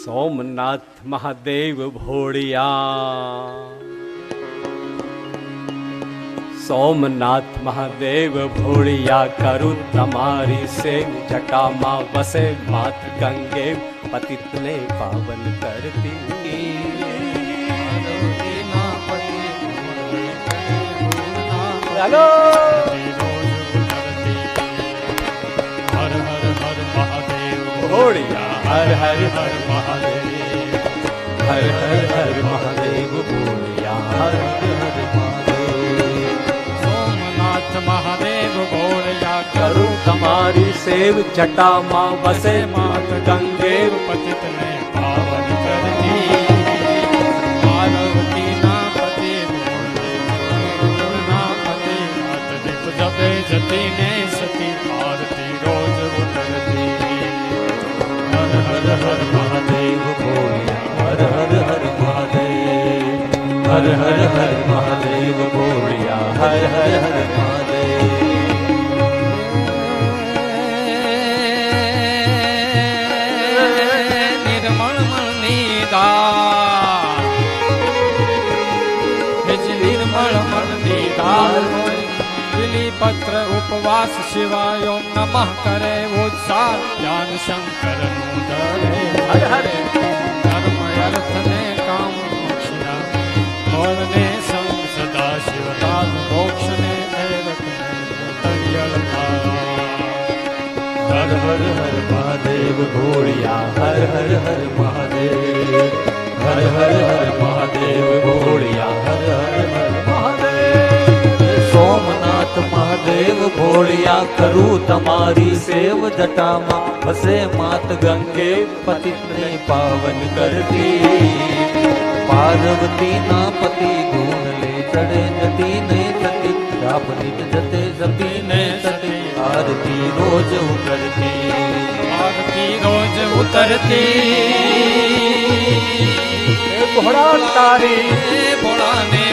સોમનાથ મહાદેવ ભોળિયા સોમનાથ મહાદેવ ભોળિયા કરું તમારી સેવ જટામાં વસે માત ગંગે પતિતને પાવન કરતી ચાલો હર હર હર મહાદેવ ભોળિયા હર હર હર મહાદેવ હર હર હર મહાદેવ ભોળિયા હર હર મહાદેવ સોમનાથ મહાદેવ ગોળયા કરું તમારી સેવ જટામાં વસે માત ગંગે પતિતને પાવન કરતી. પાર્વતી ના પતિ જતી ને હર હર હર મહાદેવ બોલ્યા હર હર હર મહાદેવ. પત્ર ઉપવાસ શિવાય ઓમ નમઃ કરે ઉત્સાહ ધ્યાન શંકરનું ધરે હર હર. સદા શિવદાન મોક્ષ ને એરક તળિયલ હર હર હર મહાદેવ ભોળિયા હર હર હર મહાદેવ હર હર હર મહાદેવ ભોળિયા પાવન કરતી પાર્વતી ના પતિ ગુણ ચડે જતી ને સતી રાપની જતે જતી ને થતી આરતી રોજ ઉતરતી. આરતી રોજ ઉતરતી. ભોળા તારી. ભોળાને